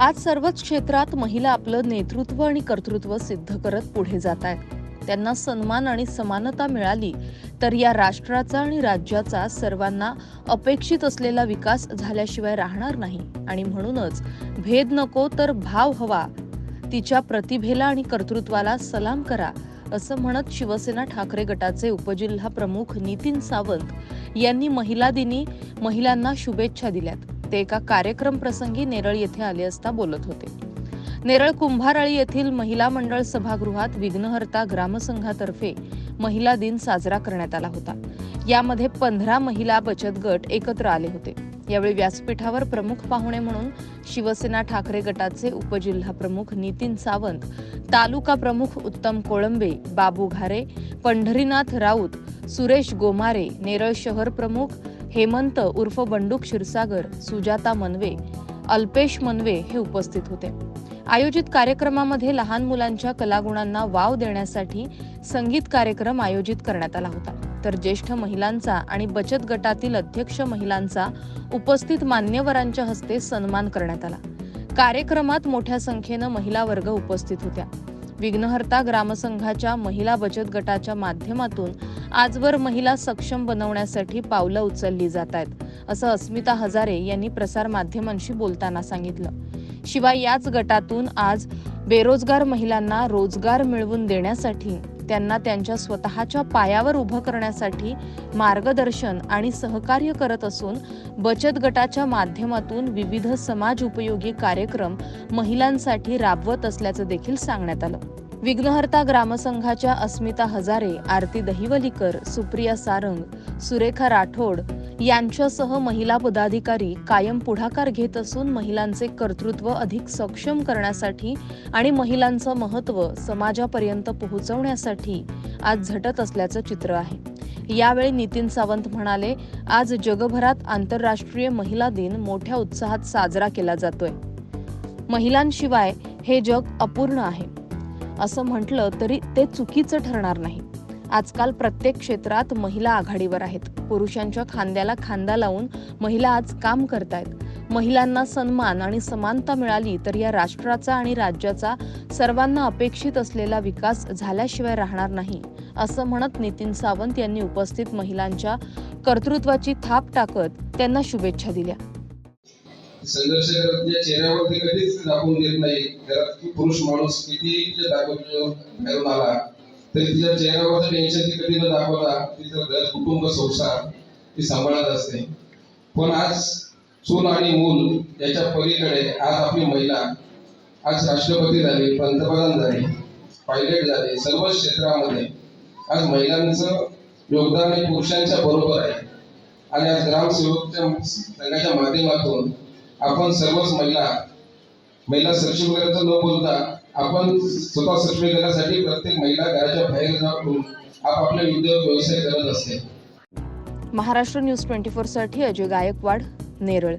आज सर्वच क्षेत्रात महिला आपलं नेतृत्व आणि कर्तृत्व सिद्ध करत पुढे जात आहेत. त्यांना सन्मान आणि समानता मिळाली तर या राष्ट्राचा आणि राज्याचा सर्वांना अपेक्षित असलेला विकास झाल्याशिवाय राहणार नाही. आणि म्हणूनच भेद नको तर भाव हवा. तिच्या प्रतिभेला आणि कर्तृत्वाला सलाम करा असं म्हणत शिवसेना ठाकरे गटाचे उपजिल्हा प्रमुख नितीन सावंत यांनी महिला दिनी महिलांना शुभेच्छा दिल्यात. ते एका कार्यक्रम प्रसंगी नेरळ येथे आले असता बोलत होते. नेरळ कुंभाराळी येथील महिला मंडळ सभागृहात विघ्नहर्ता ग्रामसंघातर्फे महिला दिन साजरा करण्यात आला होता. यामध्ये पंधरा महिला बचत गट एकत्र आले होते. यावेळी व्यासपीठावर प्रमुख पाहुणे म्हणून शिवसेना ठाकरे गटाचे उपजिल्हा प्रमुख नितीन सावंत तालुका प्रमुख उत्तम कोळंबे बाबू घारे पंढरीनाथ राऊत सुरेश गोमारे नेरळ शहर प्रमुख हेमंत उर्फ बंडू क्षीरसागर सुजाता मनवे अल्पेश मनवे हे उपस्थित होते. आयोजित कार्यक्रमामध्ये लहान मुलांच्या कलागुणांना वाव देण्यासाठी संगीत कार्यक्रम आयोजित करण्यात आला होता. तर ज्येष्ठ महिलांचा आणि बचत गटातील अध्यक्ष महिलांचा उपस्थित मान्यवरांच्या हस्ते सन्मान करण्यात आला. कार्यक्रमात मोठ्या संख्येनं महिला वर्ग उपस्थित होत्या. विघ्नहर्ता ग्रामसंघाच्या महिला बचत गटाच्या माध्यमातून आजवर महिला सक्षम बनवण्यासाठी पावलं उचलली जात आहेत असं अस्मिता हजारे यांनी प्रसार माध्यमांशी बोलताना सांगितलं. शिवाय याच गटातून आज बेरोजगार महिलांना रोजगार मिळवून देण्यासाठी त्यांना त्यांच्या स्वतःच्या पायावर उभं करण्यासाठी मार्गदर्शन आणि सहकार्य करत असून बचत गटाच्या माध्यमातून विविध समाज उपयोगी कार्यक्रम महिलांसाठी राबवत असल्याचं देखील सांगण्यात आलं. विघ्नहर्ता ग्रामसंघाच्या अस्मिता हजारे आरती दहिवलीकर सुप्रिया सारंग सुरेखा राठोड यांच्यासह महिला पदाधिकारी कायम पुढाकार घेत असून महिलांचे कर्तृत्व अधिक सक्षम करण्यासाठी आणि महिलांचं महत्त्व समाजापर्यंत पोहोचवण्यासाठी आज झटत असल्याचं चित्र आहे. यावेळी नितीन सावंत म्हणाले आज जगभरात आंतरराष्ट्रीय महिला दिन मोठ्या उत्साहात साजरा केला जातोय. महिलांशिवाय हे जग अपूर्ण आहे. असं म्हटलं तरी ते चुकीचं ठरणार नाही. आजकाल प्रत्येक क्षेत्रात महिला आघाडीवर आहेत. पुरुषांच्या खांद्याला खांदा लावून महिला आज काम करतायत. महिलांना सन्मान आणि समानता मिळाली तर या राष्ट्राचा आणि राज्याचा सर्वांना अपेक्षित असलेला विकास झाल्याशिवाय राहणार नाही असं म्हणत नितीन सावंत यांनी उपस्थित महिलांच्या कर्तृत्वाची थाप टाकत त्यांना शुभेच्छा दिल्या. संघर्ष करत चेहऱ्यावरती कधीच दाखवून देत नाही. पुरुष माणूस किती दाखवून आला. तरी तिच्या चेहऱ्यावरचं टेन्शन ती कधी न दाखवता तिचं घर कुटुंब संसार ती सांभाळत असते. पण आज सून आणि मूल याच्या पलीकडे आज आपली महिला आज राष्ट्रपती झाली पंतप्रधान झाले पायलट झाले सर्व क्षेत्रामध्ये आज महिलांचं योगदान हे पुरुषांच्या बरोबर आहे. आणि आज ग्रामसेवकच्या संघाच्या माध्यमातून आपण सर्वच महिला महिला सक्षमीकरणाचं न बोलता आपण स्वतः सक्षमी करण्यासाठी प्रत्येक महिला घराच्या बाहेर जाऊन आपापले उद्योग व्यवसाय करत असते. महाराष्ट्र न्यूज ट्वेंटी फोरसाठी अजय गायकवाड नेरळ.